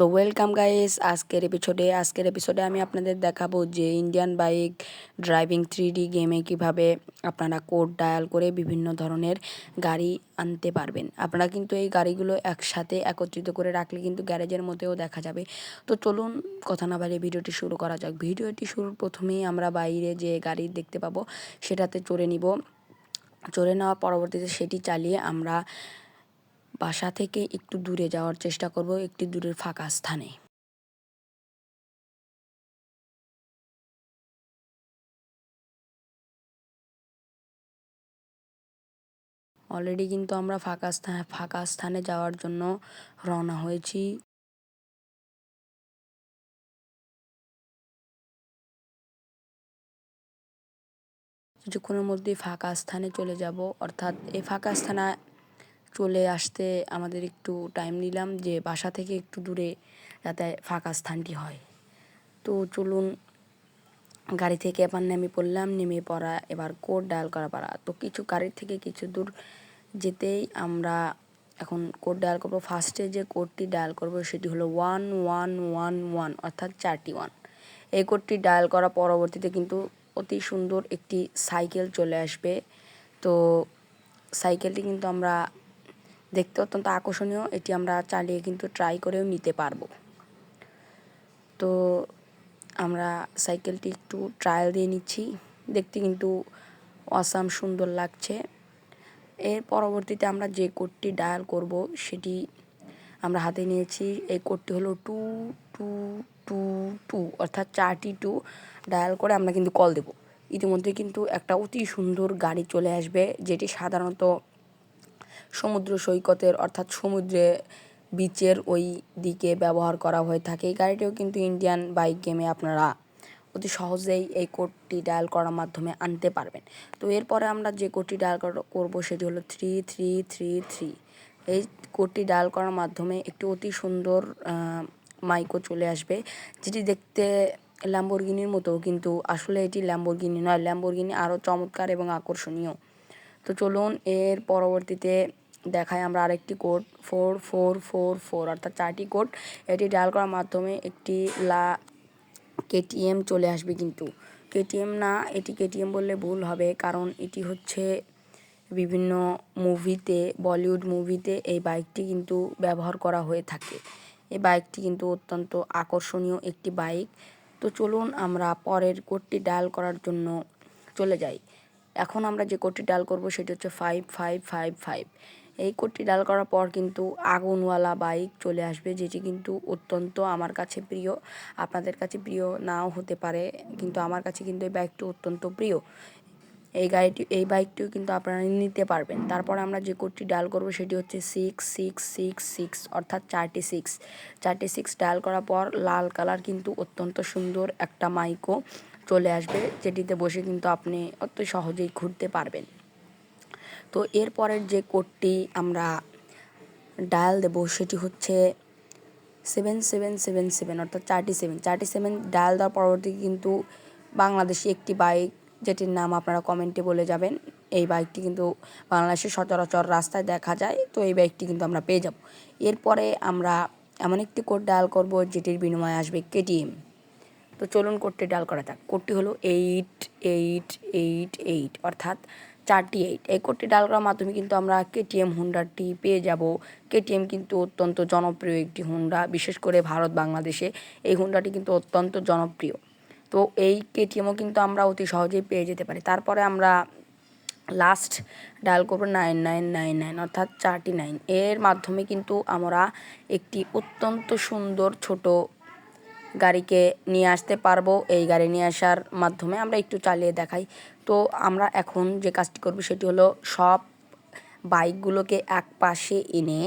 So welcome guys আজকের এপিসোডে আজকের এপিসোডে আমি আপনাদের দেখাবো যে Indian bike driving three D গেমে কীভাবে আপনারা কোড ডায়াল করে বিভিন্ন ধরনের গাড়ি আনতে পারবেন। আপনারা কিন্তু এই গাড়িগুলো একসাথে একত্রিত করে রাখলে কিন্তু গ্যারেজের মধ্যেও দেখা যাবে। তো চলুন, কথা না বাড়িয়ে ভিডিওটি শুরু করা যাক। ভিডিওটি শুরুর প্রথমেই আমরা বাইরে যে গাড়ি দেখতে পাবো, সেটাতে চড়ে নিব। চড়ে নেওয়ার পরবর্তীতে সেটি চালিয়ে আমরা বাসা থেকে একটু দূরে যাওয়ার চেষ্টা করব, একটি দূরের ফাঁকা স্থানে। অলরেডি কিন্তু আমরা ফাঁকা স্থানে ফাঁকা স্থানে যাওয়ার জন্য রওনা হয়েছি। কিছুক্ষণের মধ্যেই ফাঁকা স্থানে চলে যাব, অর্থাৎ এই ফাঁকা স্থানে চলে আসতে আমাদের একটু টাইম নিলাম যে বাসা থেকে একটু দূরে যাতে ফাঁকা স্থানটি হয়। তো চলুন, গাড়ি থেকে এবার নেমে পড়লাম, নেমে পড়া এবার কোড ডায়াল করা পারা তো কিছু গাড়ির থেকে কিছু দূর যেতেই আমরা এখন কোড ডায়াল করব। ফার্স্টে যে কোডটি ডায়াল করব সেটি হলো ওয়ান ওয়ান ওয়ান ওয়ান অর্থাৎ চারটি ওয়ান এই কোডটি ডায়াল করা পরবর্তীতে কিন্তু অতি সুন্দর একটি সাইকেল চলে আসবে। তো সাইকেলটি কিন্তু আমরা দেখতে অত্যন্ত আকর্ষণীয়। এটি আমরা চালিয়ে কিন্তু ট্রাই করেও নিতে পারব। তো আমরা সাইকেলটি একটু ট্রায়াল দিয়ে নিচ্ছি। দেখতে কিন্তু অসাম সুন্দর লাগছে। এর পরবর্তীতে আমরা যে কোডটি ডায়াল করব, সেটি আমরা হাতে নিয়েছি। এই কোডটি হলো টু টু টু টু অর্থাৎ চারটি টু ডায়াল করে আমরা কিন্তু কল দেব। ইতিমধ্যে কিন্তু একটা অতি সুন্দর গাড়ি চলে আসবে, যেটি সাধারণত সমুদ্র সৈকতের অর্থাৎ সমুদ্রে বিচের ওই দিকে ব্যবহার করা হয়ে থাকে। এই গাড়িটিও কিন্তু ইন্ডিয়ান বাইক গেমে আপনারা অতি সহজেই এই কোডটি ডায়াল করার মাধ্যমে আনতে পারবেন। তো এরপরে আমরা যে কোডটি ডায়াল করব সেটি হলো থ্রি থ্রি থ্রি থ্রি এই কোডটি ডায়াল করার মাধ্যমে একটি অতি সুন্দর মাইকও চলে আসবে, যেটি দেখতে ল্যাম্বরগিনির মতো, কিন্তু আসলে এটি ল্যাম্বরগিনি নয়। ল্যাম্বরগিনি আরও চমৎকার এবং আকর্ষণীয়। তো চলুন এর পরবর্তীতে দেখায় আমরা আরেকটি code four four four four অর্থাৎ চারটি কোড এটি ডায়াল করার মাধ্যমে একটি লা কেটিএম চলে আসবে কিন্তু। কেটিএম না, এটি কেটিএম বললে ভুল হবে কারণ এটি হচ্ছে বিভিন্ন মুভিতে বলিউড মুভিতে এই বাইকটি কিন্তু ব্যবহার করা হয়ে থাকে। এই বাইকটি কিন্তু অত্যন্ত আকর্ষণীয় একটি বাইক তো চলুন আমরা পরের কোডটি ডায়াল করার জন্য চলে যাই। এখন আমরা যে কোডটি ডায়াল করব সেটি হচ্ছে ফাইভ ফাইভ ফাইভ ফাইভ এই কোডটি ডাল করার পর কিন্তু আগুনওয়ালা বাইক চলে আসবে, যেটি কিন্তু অত্যন্ত আমার কাছে প্রিয়। আপনাদের কাছে প্রিয় নাও হতে পারে, কিন্তু আমার কাছে কিন্তু এই বাইকটি অত্যন্ত প্রিয়। এই গাড়িটি, এই বাইকটিও কিন্তু আপনারা নিতে পারবেন। তারপর আমরা যে কোডটি ডায়াল করব সেটি হচ্ছে সিক্স সিক্স সিক্স সিক্স অর্থাৎ চারটি সিক্স চারটি সিক্স ডায়াল করার পর লাল কালার কিন্তু অত্যন্ত সুন্দর একটা মাইকো চলে আসবে, যেটিতে বসে কিন্তু আপনি অত সহজেই ঘুরতে পারবেন। তো এরপরের যে কোডটি আমরা ডায়াল দেব সেটি হচ্ছে সেভেন সেভেন সেভেন সেভেন, অর্থাৎ চারটি সেভেন। চারটি সেভেন ডায়াল দেওয়ার পরবর্তী কিন্তু বাংলাদেশি একটি বাইক, যেটির নাম আপনারা কমেন্টে বলে যাবেন। এই বাইকটি কিন্তু বাংলাদেশের সচরাচর রাস্তায় দেখা যায়, তো এই বাইকটি কিন্তু আমরা পেয়ে যাব। এরপরে আমরা এমন একটি কোড ডায়াল করব, যেটির বিনিময়ে আসবে কেটিএম। তো চলুন কোডটি ডায়াল করা যাক। কোডটি হলো এইট এইট এইট এইট, অর্থাৎ চারটি এইট এই কোডটি ডাল করার মাধ্যমে কিন্তু আমরা কেটিএম হুন্ডাটি পেয়ে যাব। কেটিএম কিন্তু অত্যন্ত জনপ্রিয় একটি হুন্ডা বিশেষ করে ভারত, বাংলাদেশে। এই হুন্ডাটি কিন্তু অত্যন্ত জনপ্রিয়। তো এই কেটিএমও কিন্তু আমরা অতি সহজেই পেয়ে যেতে পারি। তারপরে আমরা লাস্ট ডায়াল করব নাইন নাইন নাইন নাইন অর্থাৎ চারটি নাইন এর মাধ্যমে কিন্তু আমরা একটি অত্যন্ত সুন্দর ছোট গাড়িকে নিয়ে আসতে পারব। এই গাড়ি নিয়ে আসার মাধ্যমে আমরা একটু চালিয়ে দেখাই। তো আমরা এখন যে কাজটি করব সেটি হলো সব বাইকগুলোকে এক পাশে এনে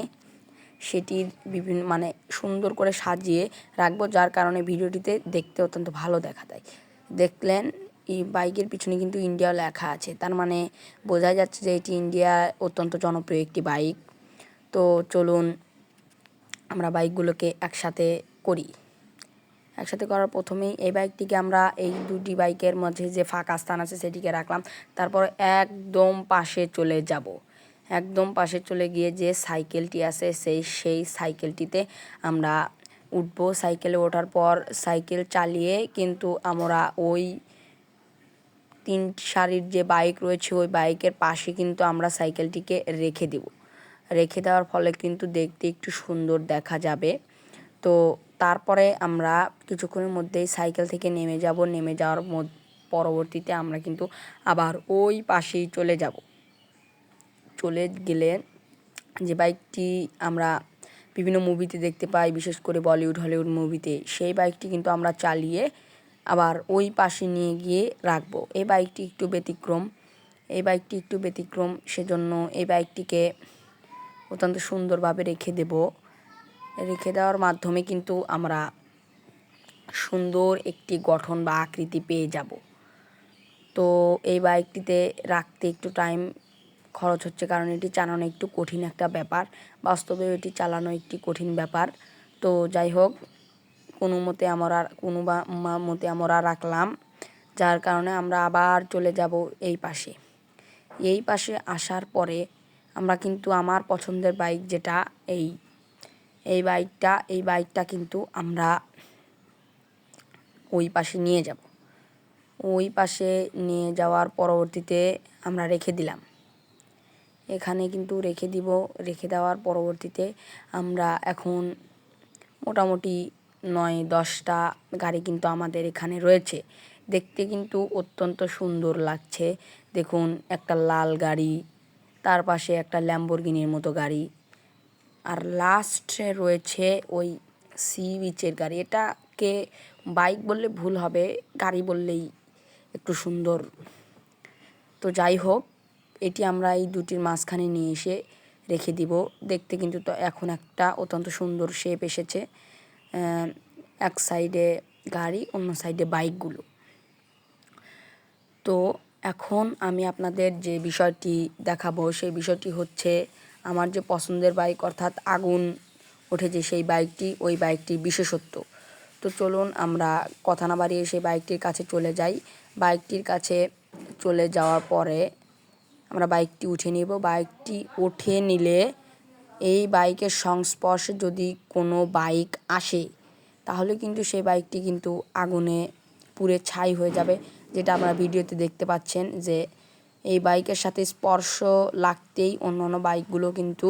সেটির বিভিন্ন মানে সুন্দর করে সাজিয়ে রাখব, যার কারণে ভিডিওটিতে দেখতে অত্যন্ত ভালো দেখা দেয়। দেখলেন, এই বাইকের পিছনে কিন্তু ইন্ডিয়া লেখা আছে। তার মানে বোঝা যাচ্ছে যে এটি ইন্ডিয়া অত্যন্ত জনপ্রিয় একটি বাইক। তো চলুন আমরা বাইকগুলোকে একসাথে করি। একসাথে করার প্রথমেই এই বাইকটিকে আমরা এই দুটি বাইকের মধ্যে যে ফাঁকা স্থান আছে সেটিকে রাখলাম। তারপর একদম পাশে চলে যাব। একদম পাশে চলে গিয়ে যে সাইকেলটি আছে সেই সেই সাইকেলটিতে আমরা উঠবো। সাইকেলে ওঠার পর সাইকেল চালিয়ে কিন্তু আমরা ওই তিন সারির যে বাইক রয়েছে, ওই বাইকের পাশে কিন্তু আমরা সাইকেলটিকে রেখে দেব। রেখে দেওয়ার ফলে কিন্তু দেখতে একটু সুন্দর দেখা যাবে। তো তারপরে আমরা কিছুক্ষণের মধ্যেই সাইকেল থেকে নেমে যাব। নেমে যাওয়ার পরবর্তীতে আমরা কিন্তু আবার ওই পাশেই চলে যাব। চলে গেলে যে বাইকটি আমরা বিভিন্ন মুভিতে দেখতে পাই, বিশেষ করে বলিউড, হলিউড মুভিতে সেই বাইকটি কিন্তু আমরা চালিয়ে আবার ওই পাশে নিয়ে গিয়ে রাখব। এই বাইকটি একটু ব্যতিক্রম। এই বাইকটি একটু ব্যতিক্রম, সেজন্য এই বাইকটিকে অত্যন্ত সুন্দরভাবে রেখে দেব। রেখে দেওয়ার মাধ্যমে কিন্তু আমরা সুন্দর একটি গঠন বা আকৃতি পেয়ে যাব। তো এই বাইকটিতে রাখতে একটু টাইম খরচ হচ্ছে কারণ এটি চালানো একটু কঠিন একটা ব্যাপার। বাস্তবে এটি চালানো একটি কঠিন ব্যাপার। তো যাই হোক, কোনো মতে আমরা, কোনো বা মতে আমরা রাখলাম, যার কারণে আমরা আবার চলে যাব এই পাশে। এই পাশে আসার পরে আমরা কিন্তু আমার পছন্দের বাইক যেটা, এই এই বাইকটা এই বাইকটা কিন্তু আমরা ওই পাশে নিয়ে যাব। ওই পাশে নিয়ে যাওয়ার পরবর্তীতে আমরা রেখে দিলাম। এখানে কিন্তু রেখে দিব, রেখে দেওয়ার পরবর্তীতে আমরা এখন মোটামুটি নয়, দশটা গাড়ি কিন্তু আমাদের এখানে রয়েছে। দেখতে কিন্তু অত্যন্ত সুন্দর লাগছে। দেখুন, একটা লাল গাড়ি, তার পাশে একটা ল্যাম্বরগিনির মতো গাড়ি। আর লাস্টে রয়েছে ওই সি বিচের গাড়ি। এটাকে বাইক বললে ভুল হবে, গাড়ি বললেই একটু সুন্দর। তো যাই হোক, এটি আমরা এই দুটির মাঝখানে নিয়ে এসে রেখে দিব। দেখতে কিন্তু তো এখন একটা অত্যন্ত সুন্দর শেপ এসেছে এক সাইডে গাড়ি, অন্য সাইডে বাইকগুলো তো এখন আমি আপনাদের যে বিষয়টি দেখাবো, সেই বিষয়টি হচ্ছে আমার যে পছন্দের বাইক, অর্থাৎ আগুন উঠেছে সেই বাইকটি, ওই বাইকটির বিশেষত্ব। তো চলুন আমরা কথা না বাড়িয়ে সেই বাইকটির কাছে চলে যাই। বাইকটির কাছে চলে যাওয়ার পরে আমরা বাইকটি উঠে নিব। বাইকটি উঠে নিলে এই বাইকের সংস্পর্শে যদি কোনো বাইক আসে, তাহলে কিন্তু সেই বাইকটি কিন্তু আগুনে পুড়ে ছাই হয়ে যাবে, যেটা আমরা ভিডিওতে দেখতে পাচ্ছেন যে এই বাইকের সাথে স্পর্শ লাগতেই অন্য অন্য বাইকগুলো কিন্তু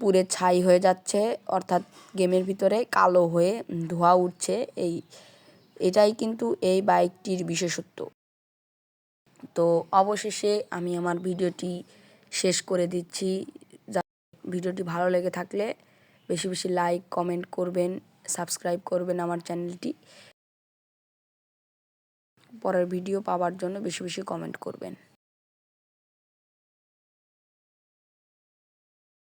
পুড়ে ছাই হয়ে যাচ্ছে, অর্থাৎ গেমের ভিতরে কালো হয়ে ধোঁয়া উঠছে। এই, এটাই কিন্তু এই বাইকটির বিশেষত্ব। তো অবশেষে আমি আমার ভিডিওটি শেষ করে দিচ্ছি। যা, ভিডিওটি ভালো লেগে থাকলে বেশি বেশি লাইক, কমেন্ট করবেন, সাবস্ক্রাইব করবেন আমার চ্যানেলটি। পরের ভিডিও পাওয়ার জন্য বেশি বেশি কমেন্ট করবেন।